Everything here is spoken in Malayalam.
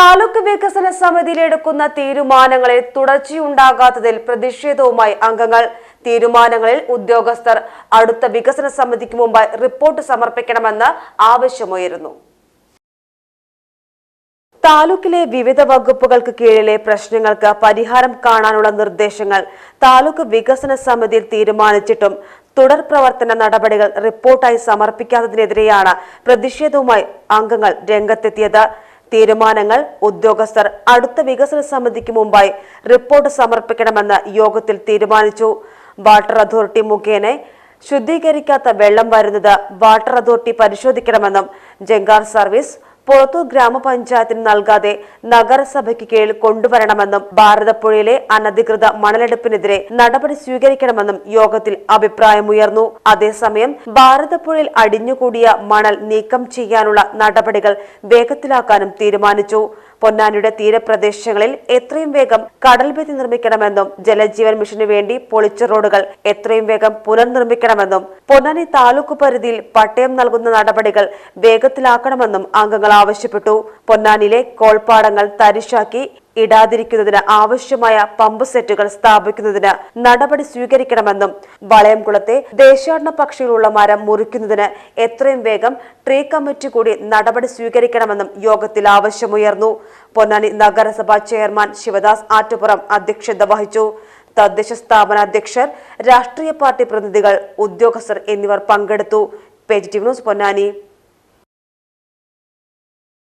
താലൂക്ക് വികസന സമിതിയിലെടുക്കുന്ന തീരുമാനങ്ങളിൽ തുടർച്ചയുണ്ടാകാത്തതിൽ പ്രതിഷേധവുമായി അംഗങ്ങൾ. തീരുമാനങ്ങളിൽ ഉദ്യോഗസ്ഥർ അടുത്ത വികസന സമിതിക്ക് മുമ്പായി റിപ്പോർട്ട് സമർപ്പിക്കണമെന്ന് ആവശ്യമുയരുന്നു. താലൂക്കിലെ വിവിധ വകുപ്പുകൾക്ക് കീഴിലെ പ്രശ്നങ്ങൾക്ക് പരിഹാരം കാണാനുള്ള നിർദ്ദേശങ്ങൾ താലൂക്ക് വികസന സമിതിയിൽ തീരുമാനിച്ചിട്ടും തുടർ പ്രവർത്തന നടപടികൾ റിപ്പോർട്ടായി സമർപ്പിക്കാത്തതിനെതിരെയാണ് പ്രതിഷേധവുമായി അംഗങ്ങൾ രംഗത്തെത്തിയത്. തീരുമാനങ്ങൾ ഉദ്യോഗസ്ഥർ അടുത്ത വികസന സമിതിക്ക് മുമ്പായി റിപ്പോർട്ട് സമർപ്പിക്കണമെന്ന് യോഗത്തിൽ തീരുമാനിച്ചു. വാട്ടർ അതോറിറ്റി മുഖേന ശുദ്ധീകരിക്കാത്ത വെള്ളം വരുന്നത് വാട്ടർ അതോറിറ്റി പരിശോധിക്കണമെന്നും ജംഗാർ സർവീസ് പുറത്തൂർ ഗ്രാമപഞ്ചായത്തിന് നൽകാതെ നഗരസഭയ്ക്ക് കീഴിൽ കൊണ്ടുവരണമെന്നും ഭാരതപ്പുഴയിലെ അനധികൃത മണലെടുപ്പിനെതിരെ നടപടി സ്വീകരിക്കണമെന്നും യോഗത്തിൽ അഭിപ്രായമുയർന്നു. അതേസമയം ഭാരതപ്പുഴയിൽ അടിഞ്ഞുകൂടിയ മണൽ നീക്കം ചെയ്യാനുള്ള നടപടികൾ വേഗത്തിലാക്കാനും തീരുമാനിച്ചു. പൊന്നാനിയുടെ തീരപ്രദേശങ്ങളിൽ എത്രയും വേഗം കടൽഭിത്തി നിർമ്മിക്കണമെന്നും ജലജീവൻ മിഷനു വേണ്ടി പൊളിച്ച റോഡുകൾ എത്രയും വേഗം പുനർനിർമ്മിക്കണമെന്നും പൊന്നാനി താലൂക്ക് പരിധിയിൽ പട്ടയം നൽകുന്ന നടപടികൾ വേഗത്തിലാക്കണമെന്നും അംഗങ്ങൾ ആവശ്യപ്പെട്ടു. പൊന്നാനിയിലെ കോൾപ്പാടങ്ങൾ തരിശാക്കി ഇടാതിരിക്കുന്നതിന് ആവശ്യമായ പമ്പ് സെറ്റുകൾ സ്ഥാപിക്കുന്നതിന് നടപടി സ്വീകരിക്കണമെന്നും വളയംകുളത്തെ ദേശാടന പക്ഷികളുള്ള മരം മുറിക്കുന്നതിന് എത്രയും വേഗം ട്രീ കമ്മിറ്റി കൂടി നടപടി സ്വീകരിക്കണമെന്നും യോഗത്തിൽ ആവശ്യമുയർന്നു. പൊന്നാനി നഗരസഭാ ചെയർമാൻ ശിവദാസ് ആറ്റുപുറം അധ്യക്ഷത വഹിച്ചു. തദ്ദേശ സ്ഥാപന അധ്യക്ഷർ രാഷ്ട്രീയ പാർട്ടി പ്രതിനിധികൾ ഉദ്യോഗസ്ഥർ എന്നിവർ പങ്കെടുത്തു. Page news Ponnani.